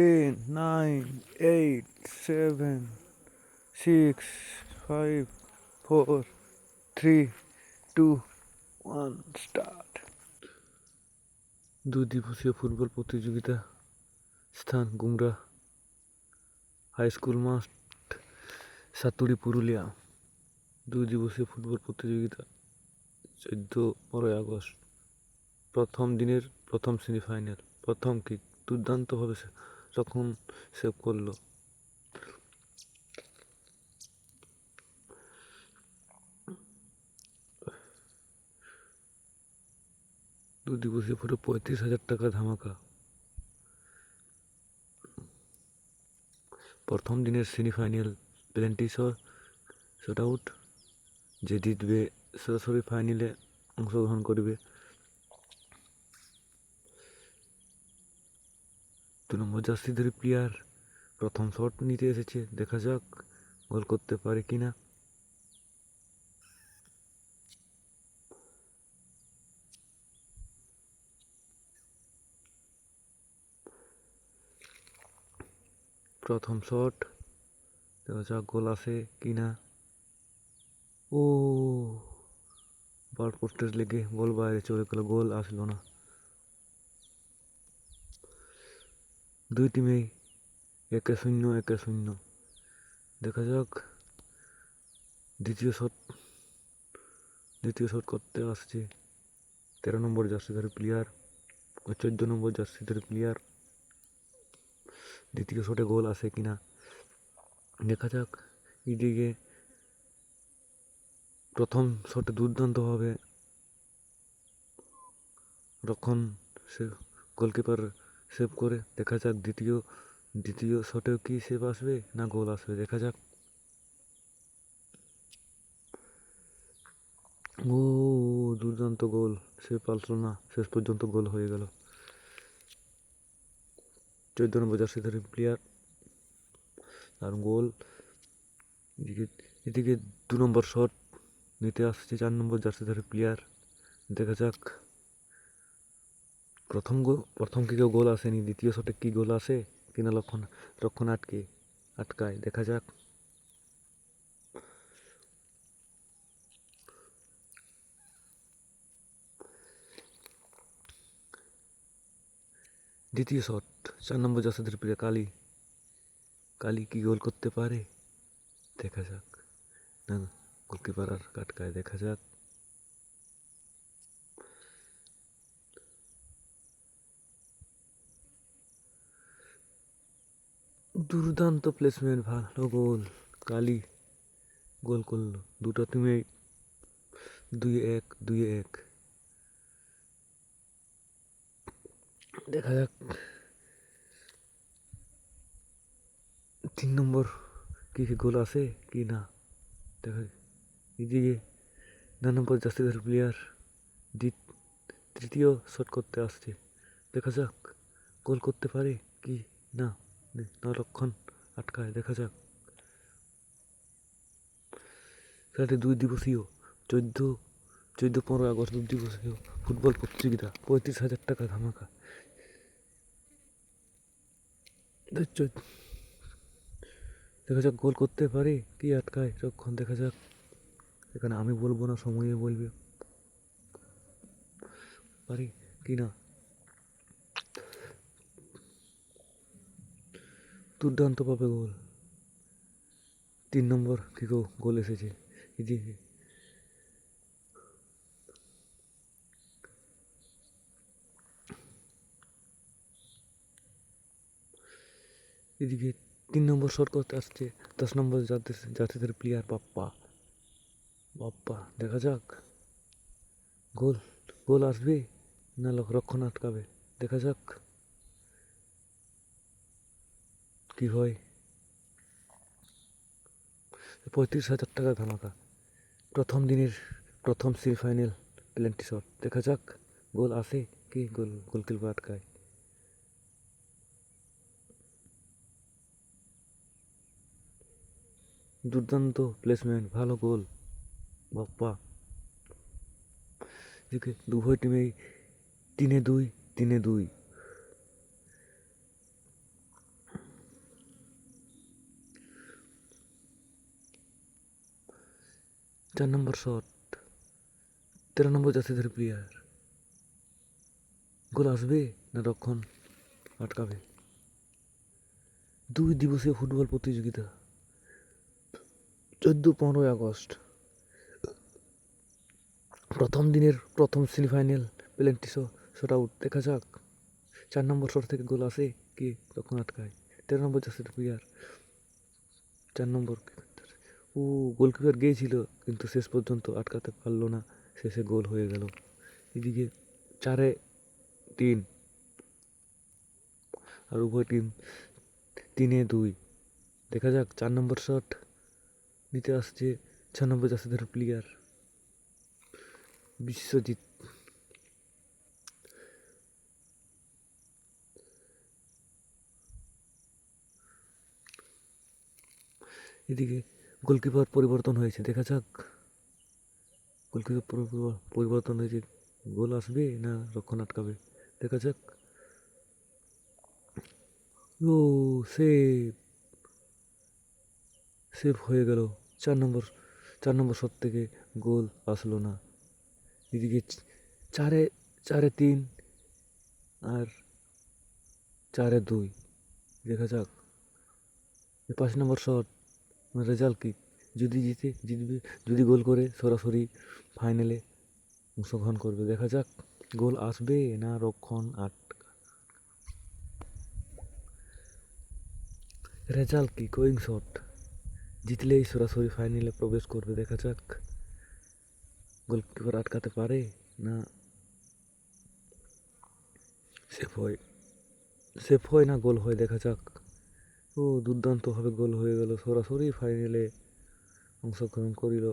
Ten nine eight seven six five four three two one start দুই দিবসীয় football প্রতিযোগিতা, স্থান গুমরা হাই স্কুল মাঠ সাতুড়ি পুরুলিয়া। দুই দিবসীয় ফুটবল প্রতিযোগিতা, চোদ্দ, পনেরোই আগস্ট। প্রথম দিনের প্রথম সেমিফাইনাল প্রথম কিক দুর্দান্তভাবে তখন সেভ করল। দু দিবসে পুরো পঁয়ত্রিশ হাজার টাকা ধামাকা। প্রথম দিনের সেমিফাইনাল প্লেন্টি শট আউট যে জিতবে সরাসরি ফাইনালে অংশগ্রহণ করবে। দু নম্বর জার্সিধারী প্লেয়ার। প্রথম শট নিতে এসেছে, দেখা যাক গোল করতে পারে কি না প্রথম শট, দেখা যাক গোল আসে কিনা। ও বার পোস্টের লেগে গোল বাইরে চলে গেল, গোল আসলো না। দুই টিমেই একে শূন্য একে শূন্য। দেখা যাক দ্বিতীয় শট দ্বিতীয় শট করতে আসছে তেরো নম্বর জার্সিধারী প্লেয়ার ও চোদ্দ নম্বর জার্সিধারী প্লেয়ার দ্বিতীয় শটে গোল আসে কিনা? দেখা যাক এদিকে প্রথম শটে দুর্দান্তভাবে রক্ষণ সে গোলকিপার সেভ করে, দেখা যাক দ্বিতীয় দ্বিতীয় শটেও কি সেভ আসবে না গোল আসবে, দেখা যাক। ও, দুর্দান্ত গোল সে পারল না, শেষ পর্যন্ত গোল হয়ে গেল। চোদ্দ নম্বর জার্সি জার্সিধারী প্লেয়ার আর গোল এদিকে এদিকে দু নম্বর শট নিতে আসছে, চার নম্বর জার্সি জার্সিধারী প্লেয়ার দেখা যাক। প্রথম গোল প্রথম কিকেও গোল আসেনি? দ্বিতীয় শটে কি গোল আসে? কিনা লক্ষণ রক্ষণ আটকে আটকায়। দেখা যাক। দ্বিতীয় শট, চার নম্বর জাসদের প্রিয় কালী। কালী কি গোল করতে পারে? দেখা যাক। না গোলকিপার আর কাটকায় দেখা যাক। দুর্দান্ত প্লেসমেন্ট ভালো গোল কালী গোল করল। দুটো টিমে দুই এক দুই এক। দেখা যাক। তিন নম্বর কি কি গোল আছে কি না? দেখা এদিকে নয় নম্বর জাস্তিদার প্লেয়ার তৃতীয় শট করতে আসছে। দেখা যাক গোল করতে পারে কি না। নরক্ষণ আটকায়। দেখা যাক। খেলাটি দুই দিবসীয় চোদ্দ চোদ্দ, পনেরো আগস্ট দুই দিবসীয় ফুটবল প্রতিযোগিতা, পঁয়ত্রিশ হাজার টাকা ধামাকা। দেখা যাক গোল করতে পারে কি আটকায়। রক্ষণ, দেখা যাক। এখানে আমি বলব না, সময়ে বলবে। পারি কি না? দুর্দান্ত পাবে গোল। তিন নম্বর থেকেও গোল এসেছে এদিকে এদিকে তিন নম্বর শট আসছে, দশ নম্বর জাতীয় জাতীয়দের প্লেয়ার বাপ্পা। বাপ্পা, দেখা যাক। গোল গোল আসবে না লোক রক্ষণ আটকাবে দেখা যাক। কি হয়? পঁয়ত্রিশ হাজার টাকা ধামাকা। প্রথম দিনের প্রথম সেমিফাইনাল প্লেন্টি শট দেখা যাক, গোল আসে কি গোল, গোলকিপার আটকায়। দুর্দান্ত প্লেসমেন্ট ভালো গোল। বাপ্পা। এদিকে উভয় টিমেই তিনে দুই তিনে দুই। চার নম্বর শট তেরো নম্বর জাসিদের প্লেয়ার গোল আসবে না রক্ষণ আটকাবে? দুই দিবসীয় ফুটবল প্রতিযোগিতা, চোদ্দ, পনেরোই আগস্ট। প্রথম দিনের প্রথম সেমিফাইনাল পেলেন্টি শট আউট। দেখা যাক, চার নম্বর শট থেকে গোল আসে কি তখন আটকায়? তেরো নম্বর জাসির প্লেয়ার চার নম্বর ও, গোলকিপার গিয়েছিল, কিন্তু শেষ পর্যন্ত আটকাতে পারল না। শেষে গোল হয়ে গেল। এদিকে চারে তিন আর উভয় টিম তিনে দুই। দেখা যাক, চার নম্বর শট নিতে আসছে ছ নম্বর জাসিদের প্লেয়ার বিশ্বজিৎ। এদিকে গোলকিপার পরিবর্তন হয়েছে। দেখা যাক গোলকিপার পরিবর্তন হয়েছে। গোল আসবে না রক্ষণ আটকাবে? দেখা যাক। ও, সেভ। সেভ হয়ে গেল। চার নম্বর চার নম্বর শট থেকে গোল আসলো না। এদিকে চারে চারে তিন আর চারে দুই। দেখা যাক। পাঁচ নম্বর শট রেজাল্ট কি? যদি জিতে, জিতবে, যদি গোল করে, সরাসরি ফাইনালে অংশগ্রহণ করবে। দেখা যাক, গোল আসবে না রক্ষণ আট রেজাল্ট কি? কোয়িং শট জিতলেই সরাসরি ফাইনালে প্রবেশ করবে। দেখা যাক, গোলকিপার আটকাতে পারে না সেফ হয়। সেফ হয় না, গোল হয়। দেখা যাক। ও দুর্দান্তভাবে গোল হয়ে গেল সরাসরি ফাইনালে অংশগ্রহণ করিল।